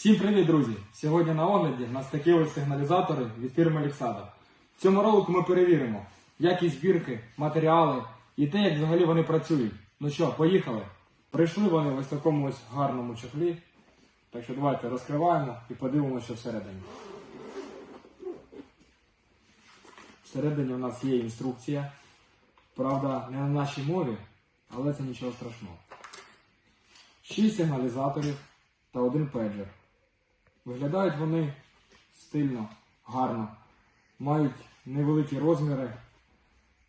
Всім привіт, друзі! Сьогодні на огляді у нас такі ось сигналізатори від фірми Лексада. В цьому ролику ми перевіримо якість збірки, матеріали і те, як взагалі вони працюють. Ну що, поїхали? Прийшли вони в ось такому ось гарному чохлі. Так що давайте розкриваємо і подивимося, що всередині. Всередині у нас є інструкція. Правда, не на нашій мові, але це нічого страшного. 6 сигналізаторів та один педжер. Виглядають вони стильно, гарно, мають невеликі розміри.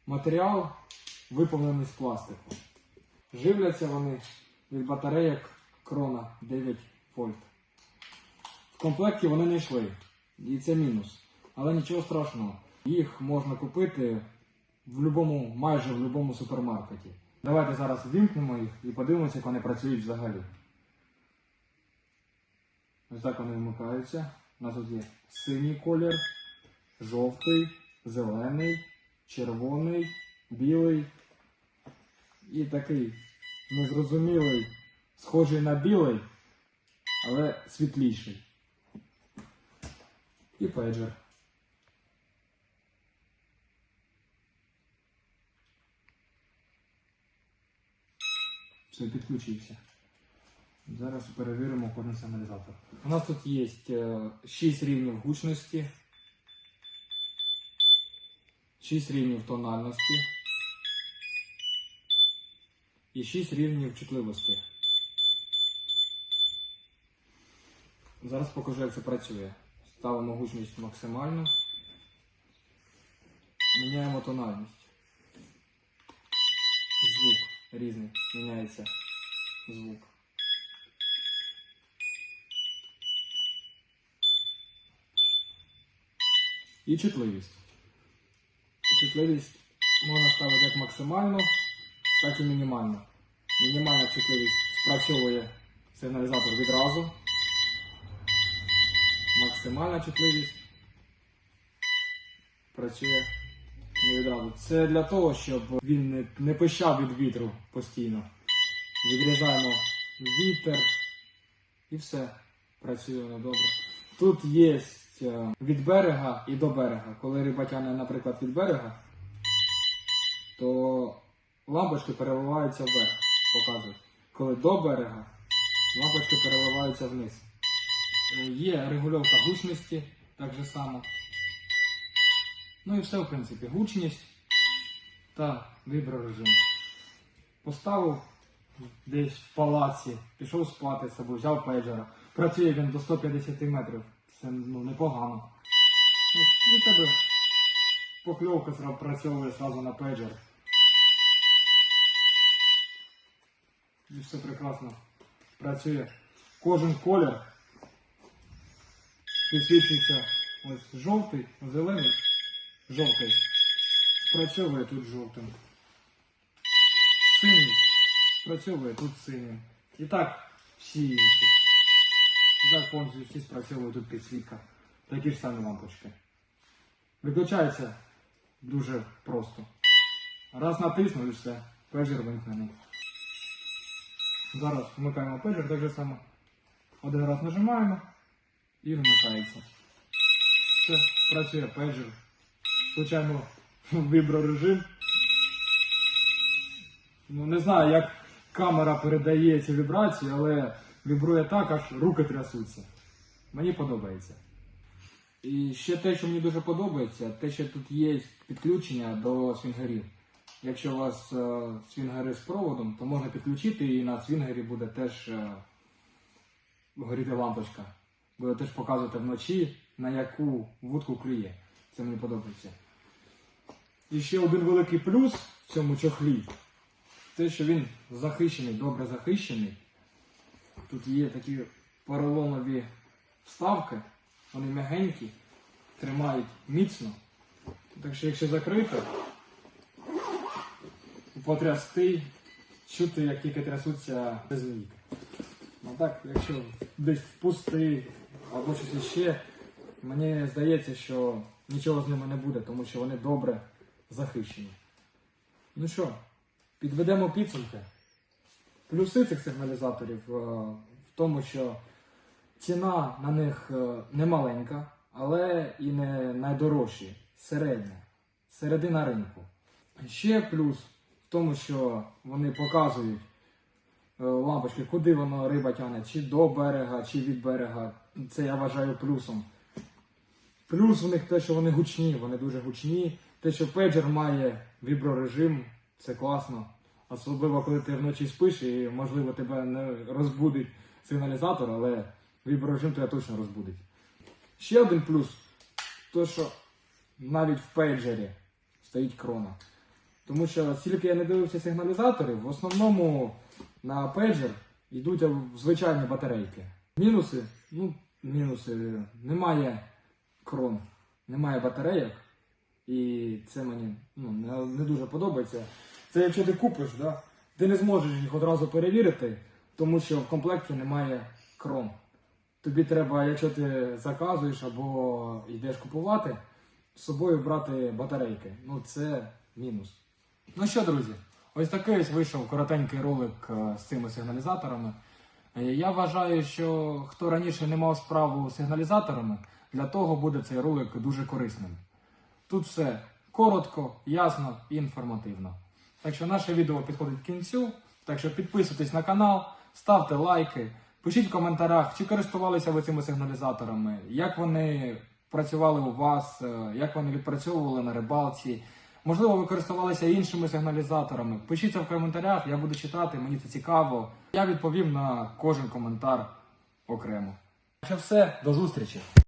Матеріал виповнений з пластику. Живляться вони від батарейок Крона 9 вольт. В комплекті вони не йшли, і це мінус. Але нічого страшного. Їх можна купити в любому, майже в будь-якому супермаркеті. Давайте зараз вімкнемо їх і подивимося, як вони працюють взагалі. Ось так вони вмикаються. У нас тут є синій колір, жовтий, зелений, червоний, білий і такий незрозумілий, схожий на білий, але світліший. І пейджер. Все, підключився. Зараз перевіримо кожен сигналізатор. У нас тут є 6 рівнів гучності, 6 рівнів тональності і 6 рівнів чутливості. Зараз покажу, як це працює. Ставимо гучність максимальну. Міняємо тональність. Звук різний. Міняється звук. І чутливість. Чутливість можна ставити як максимальну, так і мінімальну. Мінімальна чутливість спрацьовує сигналізатор відразу. Максимальна чутливість працює не відразу. Це для того, щоб він не, не пищав від вітру постійно. Відрізаємо вітер і все. Працює воно добре. Тут є від берега і до берега. Коли риба тягне, наприклад, від берега, то лампочки переливаються вверх, показують. Коли до берега, лампочки переливаються вниз. Е, Є регульовка гучності, так же само. Ну і все, в принципі, гучність та віброрежим. Поставив десь в палаці, пішов спати з собою, взяв пейджера. Працює він до 150 метрів. Це ну, непогано. Ну, і тебе покльовка працьовує одразу на пейджер. І все прекрасно працює. Кожен колір підсвічується ось жовтий, зелений, жовтий. Спрацьовує тут жовтим. Синій спрацьовує тут синім. І так всі інші. Повністю всі спрацьовує тут підсвітка. Такі ж самі лампочки. Виключається дуже просто. Раз натиснув і все. Пейджер вимкнений. Зараз вмикаємо пейджер, так же само. Один раз нажимаємо і вмикається. Все, працює пейджер. Включаємо віброрежим. Ну не знаю, як камера передає ці вібрації, але вібрує так, аж руки трясуться. Мені подобається. І ще те, що мені дуже подобається, те, що тут є підключення до свінгерів. Якщо у вас е, свінгери з проводом, то можна підключити і на свінгері буде теж е, горіти лампочка. Буде теж показувати вночі, на яку вудку клює. Це мені подобається. І ще один великий плюс в цьому чохлі. Те, що він захищений, добре захищений. Тут є такі поролонові вставки, вони м'ягенькі, тримають міцно. Так що якщо закрити, потрясти, чути, як тільки трясуться вік. А так, якщо десь впусти або щось іще, мені здається, що нічого з ними не буде, тому що вони добре захищені. Ну що, підведемо підсумки. Плюси цих сигналізаторів е, в тому, що Ціна на них е, не маленька, але і не найдорожчі, середня, середина ринку. Ще плюс в тому, що вони показують е, лампочки, куди воно риба тягне, чи до берега, чи від берега. Це я вважаю плюсом. Плюс в них те, що вони гучні, вони дуже гучні. Те, що педжер має віброрежим, це класно. Особливо, коли ти вночі спиш і, можливо, тебе не розбудить сигналізатор, але віброрежим тебе точно розбудить. Ще один плюс, то що навіть в пейджері стоїть крона. Тому що стільки я не дивився сигналізаторів, в основному на пейджер йдуть звичайні батарейки. Мінуси, ну, мінуси, немає крон, немає батарейок, і це мені ну, не дуже подобається. Це якщо ти купиш, да, ти не зможеш їх одразу перевірити, тому що в комплекті немає крон. Тобі треба, якщо ти заказуєш або йдеш купувати, з собою брати батарейки. Ну це мінус. Ну що, друзі, ось такий ось вийшов коротенький ролик е, з цими сигналізаторами. Е, Я вважаю, що хто раніше не мав справу з сигналізаторами, для того буде цей ролик дуже корисним. Тут все коротко, ясно і інформативно. Так що наше відео підходить к кінцю. Так що підписуйтесь на канал, ставте лайки, пишіть в коментарях, чи користувалися ви цими сигналізаторами, як вони працювали у вас, е, як вони відпрацьовували на рибалці. Можливо, ви користувалися іншими сигналізаторами. Пишіть це в коментарях, я буду читати, мені це цікаво. Я відповім на кожен коментар окремо. Що все, до зустрічі!